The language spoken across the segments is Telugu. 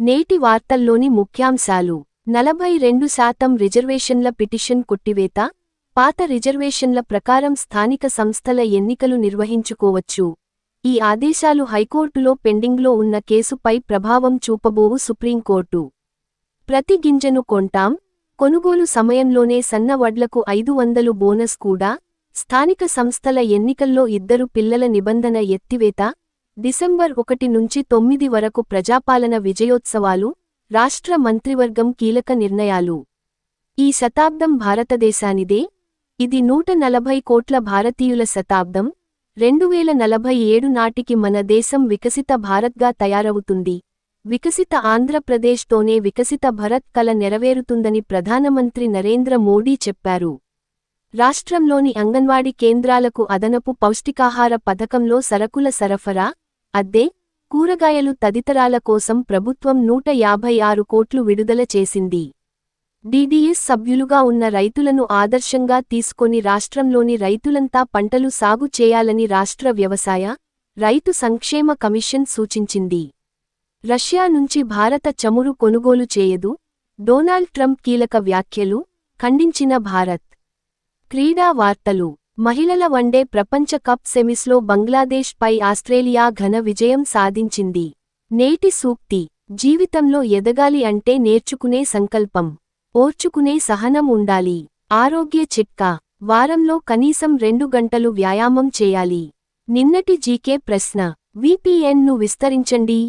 నేటి వార్తల్లోని ముఖ్యాంశాలు. నలభై రెండు శాతం రిజర్వేషన్ల పిటిషన్ కొట్టివేత పాత రిజర్వేషన్ల ప్రకారం స్థానిక సంస్థల ఎన్నికలు నిర్వహించుకోవచ్చు. ఈ ఆదేశాలు హైకోర్టులో పెండింగ్లో ఉన్న కేసుపై ప్రభావం చూపబోవు సుప్రీంకోర్టు. ప్రతి గింజను కొంటాం. కొనుగోలు సమయంలోనే సన్న వడ్లకు ఐదు వందలు బోనస్ కూడా స్థానిక సంస్థల ఎన్నికల్లో ఇద్దరు పిల్లల నిబంధన ఎత్తివేత డిసెంబర్ ఒకటి నుంచి తొమ్మిది వరకు ప్రజాపాలన విజయోత్సవాలు రాష్ట్ర మంత్రివర్గం కీలక నిర్ణయాలు. ఈ శతాబ్దం భారతదేశానిదే. ఇది నూట నలభై కోట్ల భారతీయుల శతాబ్దం. రెండువేల నలభై ఏడు నాటికి మన దేశం వికసిత భారత్గా తయారవుతుంది. వికసిత ఆంధ్రప్రదేశ్తోనే వికసిత భరత్ కల నెరవేరుతుందని ప్రధానమంత్రి నరేంద్ర మోడీ చెప్పారు. రాష్ట్రంలోని అంగన్వాడీ కేంద్రాలకు అదనపు పౌష్టికాహార పథకంలో సరకుల సరఫరా అద్దె కూరగాయలు తదితరాల కోసం ప్రభుత్వం నూట యాభై ఆరు కోట్లు విడుదల చేసింది. డీడీఎస్ సభ్యులుగా ఉన్న రైతులను ఆదర్శంగా తీసుకొని రాష్ట్రంలోని రైతులంతా పంటలు సాగు చేయాలని రాష్ట్ర వ్యవసాయ రైతు సంక్షేమ కమిషన్ సూచించింది. రష్యా నుంచి భారత చమురు కొనుగోలు చేయదు డొనాల్డ్ ట్రంప్ కీలక వ్యాఖ్యలు ఖండించిన భారత్. క్రీడా వార్తలు. మహిళల వన్డే ప్రపంచ కప్ సెమిస్లో బంగ్లాదేశ్ పై ఆస్ట్రేలియా ఘన విజయం సాధించింది. నేటి సూక్తి జీవితంలో ఎదగాలి అంటే నేర్చుకునే సంకల్పం ఓర్చుకునే సహనం ఉండాలి. ఆరోగ్య చిట్కా వారంలో కనీసం రెండు గంటలు వ్యాయామం చేయాలి. నిన్నటి జీకే ప్రశ్న VPN ను విస్తరించండి?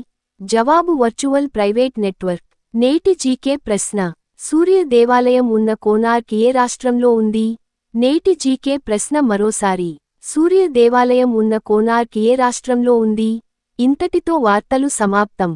జవాబు వర్చువల్ ప్రైవేట్ నెట్వర్క్. నేటి జీకే ప్రశ్న సూర్య దేవాలయం ఉన్న కోనార్క్ ఏ రాష్ట్రంలో ఉంది? నేటి జీకే ప్రశ్న మరోసారి. సూర్య దేవాలయం ఉన్న కోనార్క్ ఏ రాష్ట్రంలో ఉంది? ఇంతటితో వార్తలు సమాప్తం.